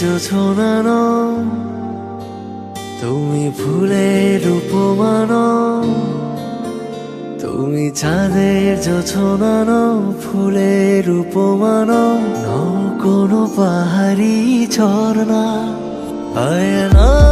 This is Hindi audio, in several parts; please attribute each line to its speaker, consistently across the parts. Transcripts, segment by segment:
Speaker 1: যোছনানো তুমি ফুলের উপমানো তুমি চাঁদের যোছনানো ফুলের উপমানো নও কোনো পাহাড়ি ঝর্ণা আয়না।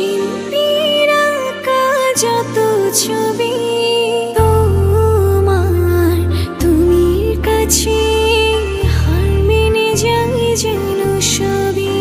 Speaker 2: শিল্পীর আঁকা যত ছবি তোমার তুমি কাছে হার মেনে যাই যেন সবই।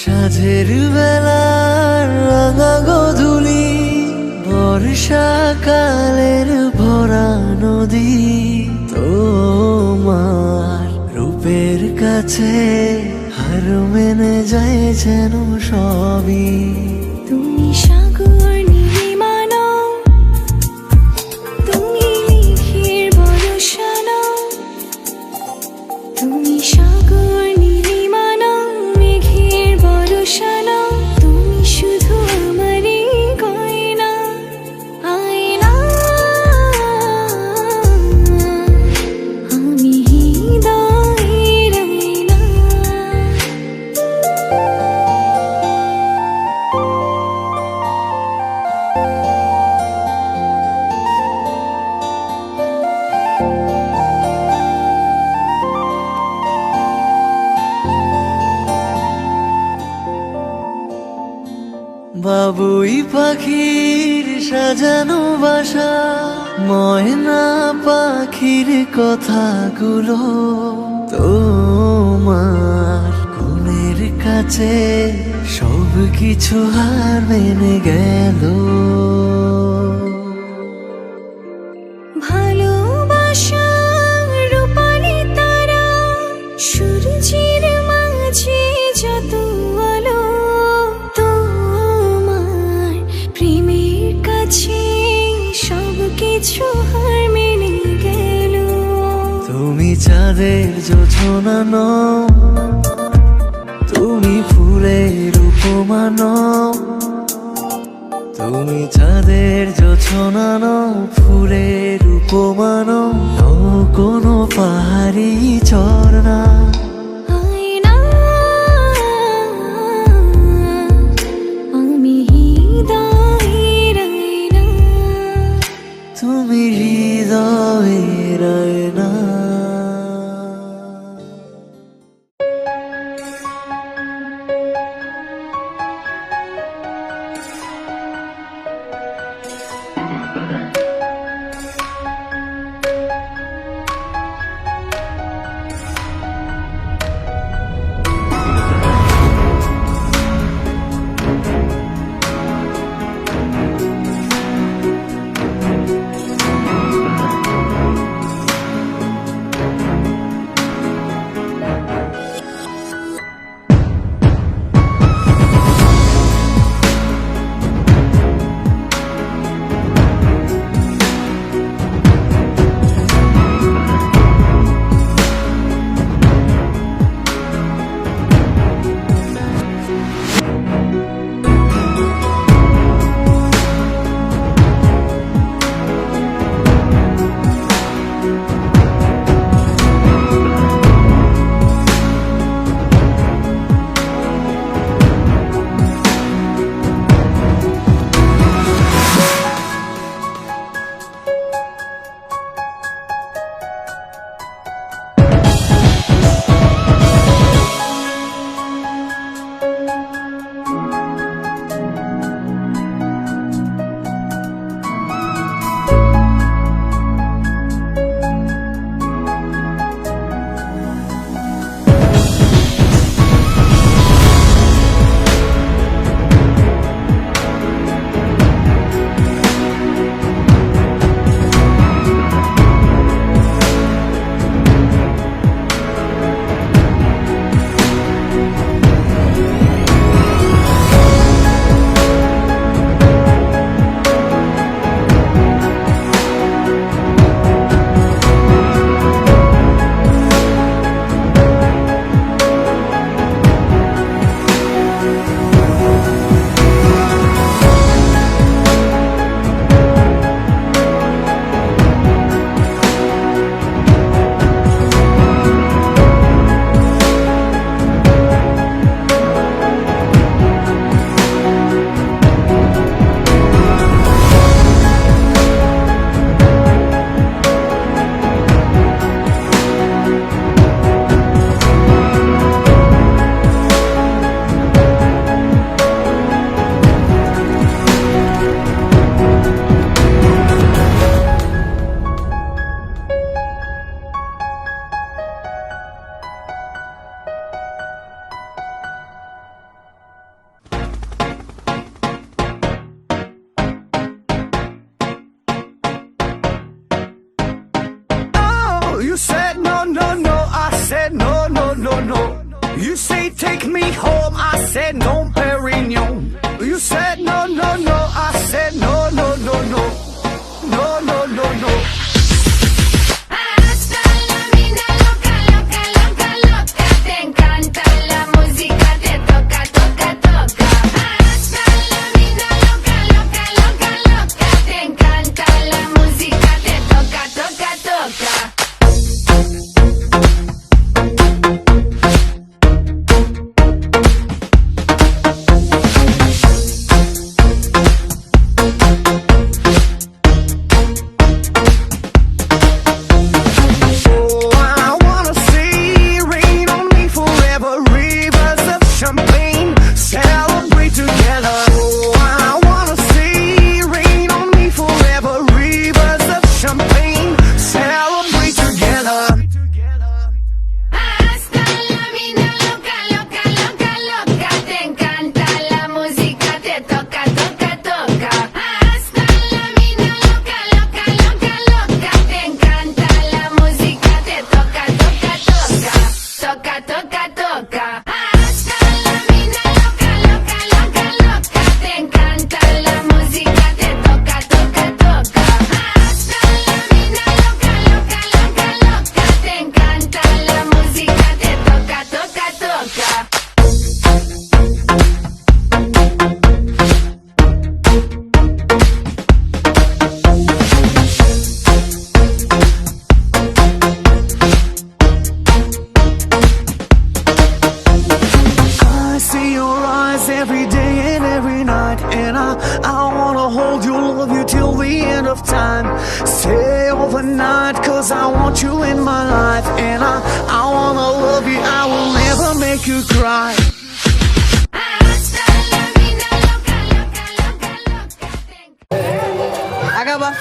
Speaker 1: সাঝের বেলার রাঙা গধুলি বর্ষাকালের ভরা নদী তোমার রূপের কাছে হার মেনে যায় যেন সবই।
Speaker 2: তুমি সাগর
Speaker 1: কথাগুলো তোমার কোনের কাছে সব কিছু হার মেনে গেল। উপমান তুমি চাঁদের যোছনা ফুলের উপমানো। কোনো পাহাড়ি ঝর্ণা।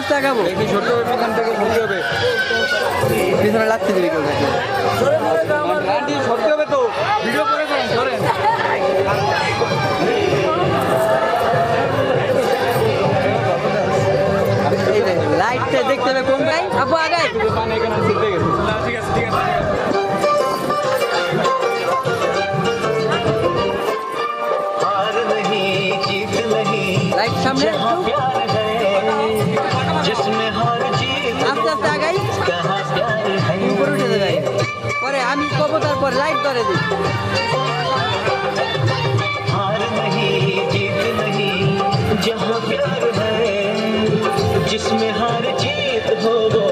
Speaker 1: আস্তে আগাবো ছোট এখান থেকে হবে। পিছনে লাগছে
Speaker 2: যদি কেউ দেখে। সরতে হবে
Speaker 1: তো। ভিডিও করে
Speaker 2: করেন ধরেন। লাইটটা
Speaker 1: দেখতে হবে কোনটাই আপু हम কবো তারপর লাইভ করে দিই।
Speaker 2: जहाँ प्यार है जिसमें हार जीत हो वो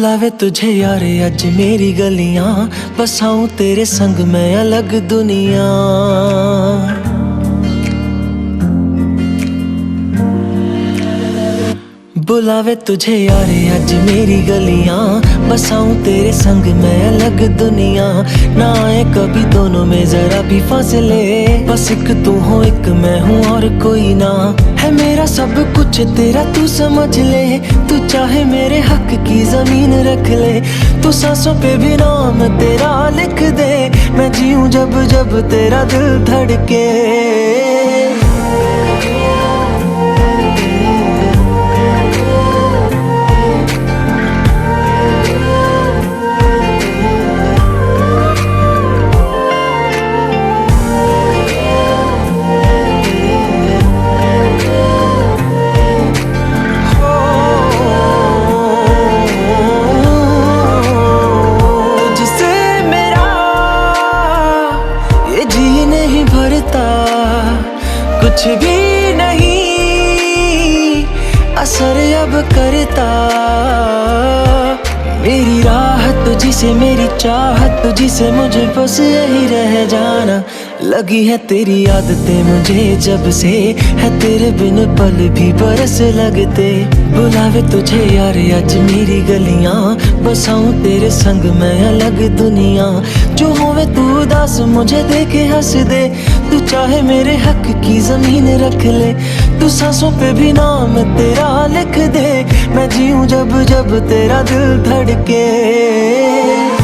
Speaker 1: बुलावे तुझे यार अज मेरी गलियां बसाऊं तेरे संग मैं अलग दुनिया बुलावे तुझे यार अज मेरी गलियाँ। बसाऊं तेरे संग, मैं अलग दुनिया। ना आए कभी दोनों में, जरा भी फासले। बस एक तू हो, एक मैं हूँ, और कोई ना। है मेरा सब कुछ, तेरा तू समझ ले। तू चाहे मेरे हक की ज़मीन रख ले। तू सांसों पे भी नाम तेरा लिख दे। मैं जीऊं जब जब तेरा दिल धड़के। चाहत तुझसे मुझे बस यही रह जाना। लगी है तेरी आदतें मुझे जब से, है तेरे बिन पल भी बरस लगते। बुलावे तुझे यार, आज मेरी गलियाँ बसाऊं तेरे संग मैं अलग दुनिया। जो होवे तू उदास, मुझे देखे हंस दे। तू चाहे मेरे हक की ज़मीन रख ले। तू सांसों पे भी नाम तेरा लिख दे। मैं जीऊं जब जब तेरा दिल धड़के।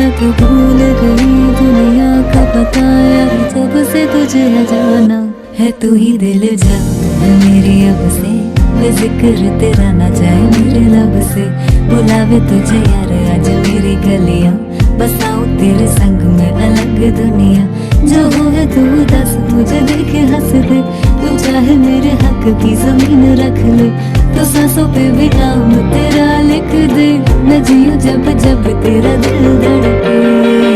Speaker 2: मैं तो भूल गई दुनिया का पता यार जब से तुझे जाना है तू ही दिल जा। मेरी अब से ज़िक्र तेरा ना जाए, मेरे लब से बुलावे तुझे यार, आज मेरी गलियाँ बसाऊं तेरे संग में अलग दुनिया। जो होवे तू दस, मुझे देखे हंस दे, तू चाहे मेरे हक की ज़मीन रख ले तो सांसों पे भी नाम तेरा लिख दे न जियो जब जब तेरा दिल धड़के।